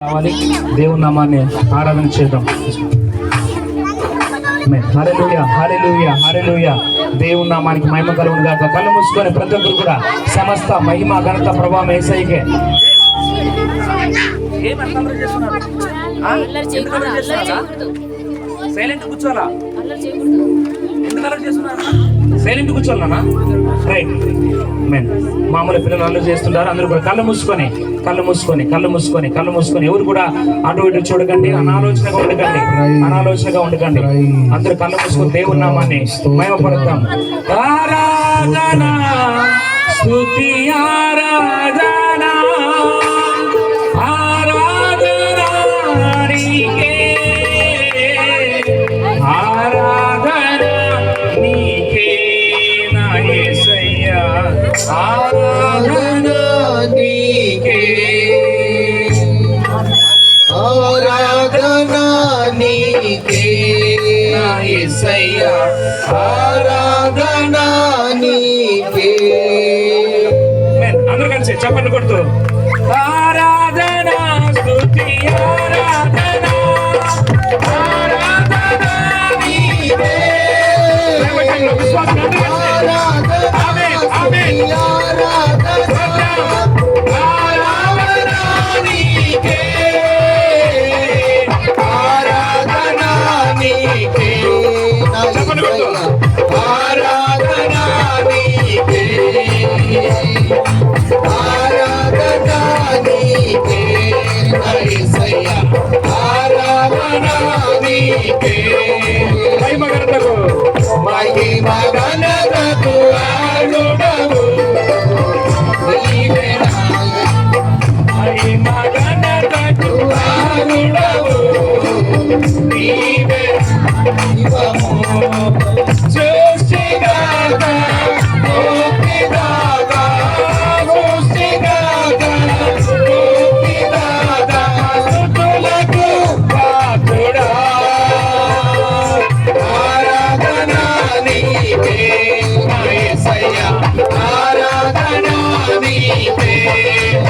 కావాలి. దేవుని నామాన్ని ఆరాధన చేద్దాం. హల్లెలూయా హల్లెలూయా హల్లెలూయా దేవుని నామానికి మహిమ కలుగును గాక. కళ్ళు మూసుకొని ప్రతి ఒక్కరు కూడా సమస్త మహిమ ఘనత ప్రభావం ఏసైకే. సైలెంట్ కూర్చోాలా ఎందుకు చేస్తున్నారు? Silent కూర్చోాలనా right. మెన్ మామూలు పిల్లలు అల్లరి చేస్తుంటారు. అందరూ కూడా కళ్ళు మూసుకొని కళ్ళు మూసుకొని కళ్ళు మూసుకొని కళ్ళు మూసుకొని. ఎవరు కూడా అటు ఇటు చూడకండి. అనాలోచనగా ఉండకండి. అనాలోచనగా ఉండకండి. అందరూ కళ్ళు మూసుకొని దేవుని నామాన్ని ఆరాధన. స్తుతి ఆరాధన. నా యేసయ్యా ఆరాధన నీకే. అందరూ కలిసి చెప్పండి కొడుతూ. ఆరాధన స్తుతి ఆరాధన ఆరాధన నీకే. విశ్వాసం. ఆమేన్, ఆమేన్.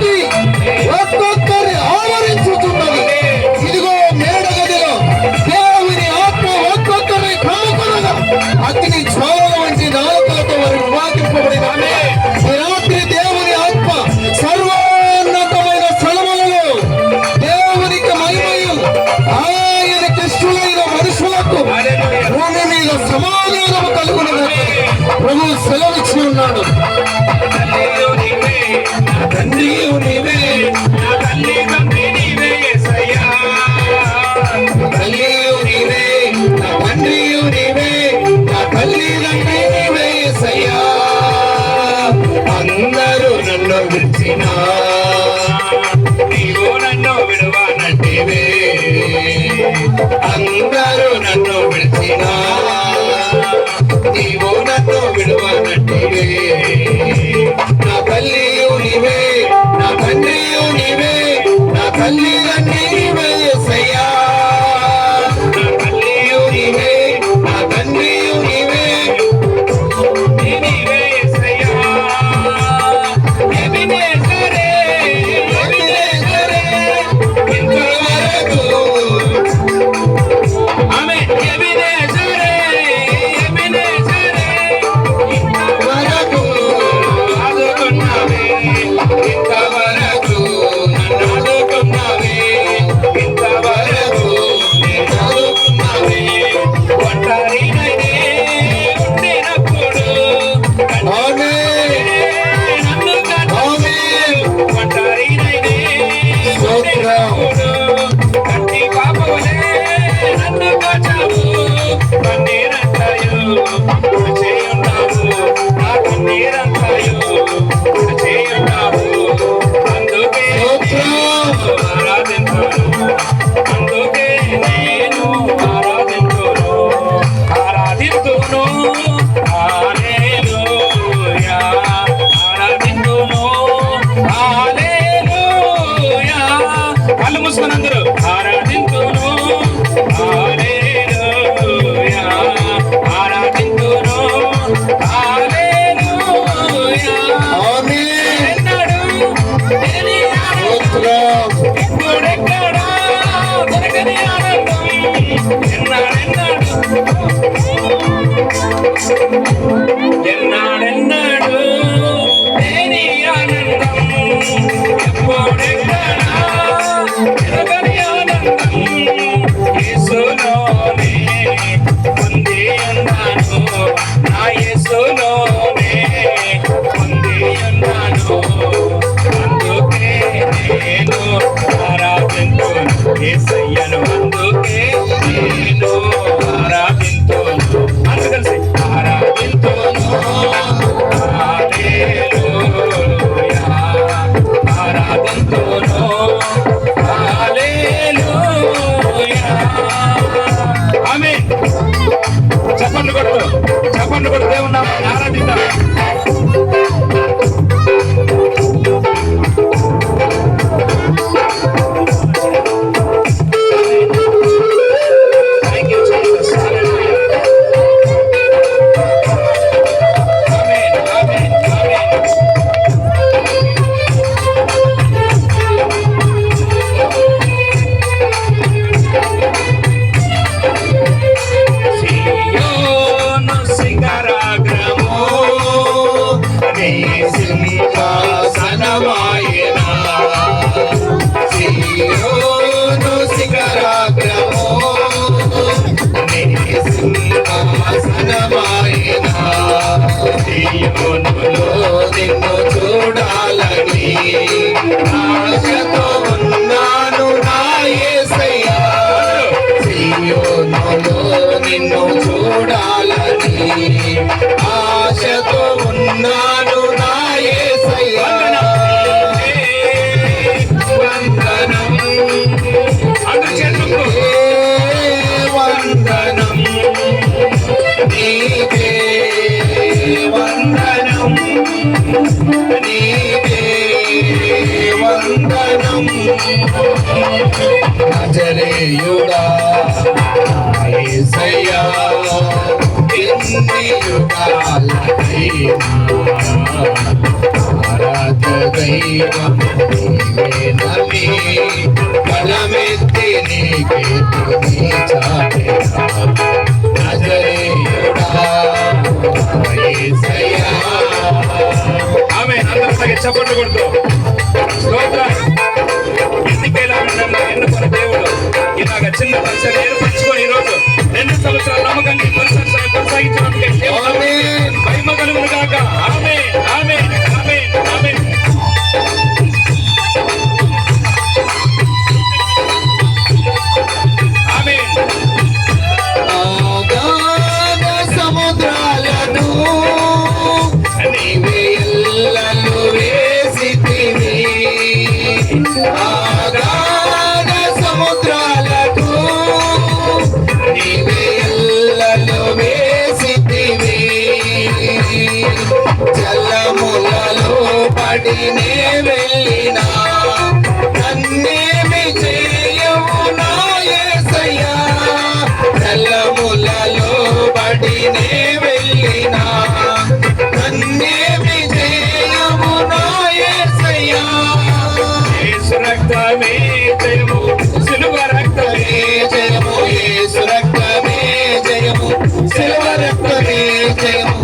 সত্যি সত্য? ఆశతో ఉన్నాను నా యేసయ్యా వందనం. అందరి చేతులకు వందనం. నీకే వందనం. ఆమె అందరిలాగే చప్పట్లు కొడుతూ. స్తోత్రం ఎన్నికైనా ఎన్నుకున్న దేవుడు. ఇలాగ చిన్న పరిచయం ఏర్పరచుకొని కొనసాగించినందుకే దేవుడు ఆమేన్. జలములలో పడినే వెళ్ళినా నన్నేమి చేయవు నా యేసయ్యా జలములలో పడినే వెళ్ళినా నన్నేమి చేయవు నా యేసయ్యా యేసు రక్తమే జయము సిలువ రక్తమే జయము. యేసు రక్తమే జయము శిల్వ రక్తమే జయము.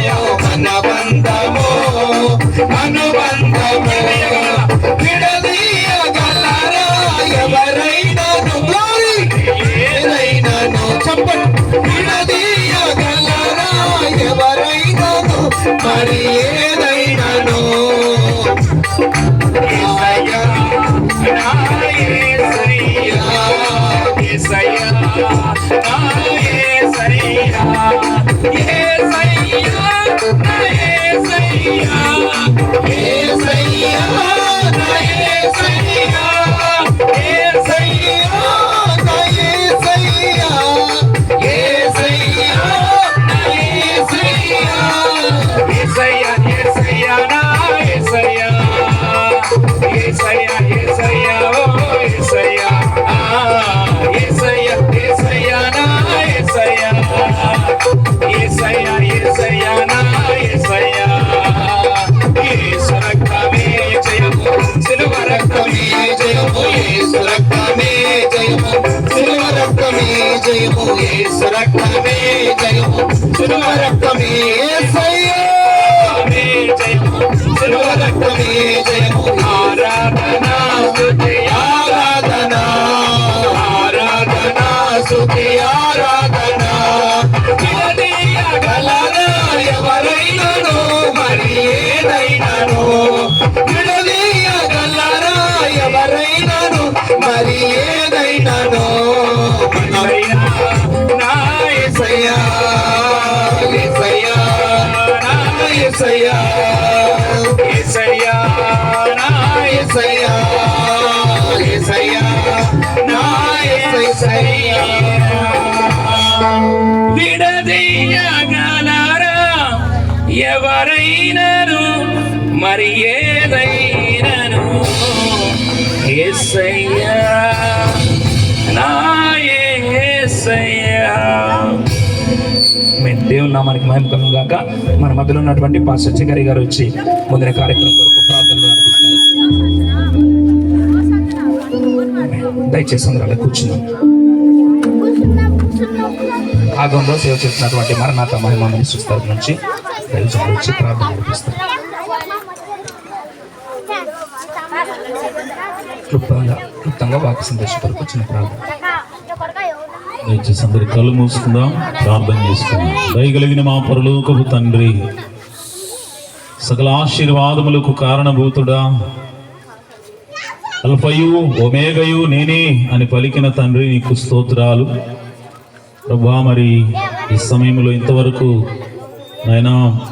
मना మరి ఏదైనను యేసయ్యా నా యేసయ్యా మేము దేవుని నామానికి మహిమ కలుగును గాక. మన మధ్యలో ఉన్నటువంటి పాస్టర్ చిగరి గారు వచ్చి ముందర కార్యక్రమం కొరకు ప్రార్థనలు దయచేసి అందరూ కూర్చున్నాం ఆగంలో సేవ చేస్తున్నటువంటి మరణాత మహిమ మినిస్టర్స్ తరపు నుంచి దయచేసి వచ్చి ప్రార్థన నడిపిస్తారు క్లుప్తంగా క్లుప్తంగా వాకి సందేశం కొరకు వచ్చిన ప్రార్థన. దయచేసి అందరి కళ్ళు మూసుకుందాం ప్రార్థన చేసుకుందాం. దయగలిగిన మా పరలోకపు తండ్రి సకల ఆశీర్వాదములకు కారణభూతుడా అల్ఫయు ఒమేగయు నేనే అని పలికిన తండ్రి నీకు స్తోత్రాలు. ప్రభా మరి ఈ సమయంలో ఇంతవరకు నాయనా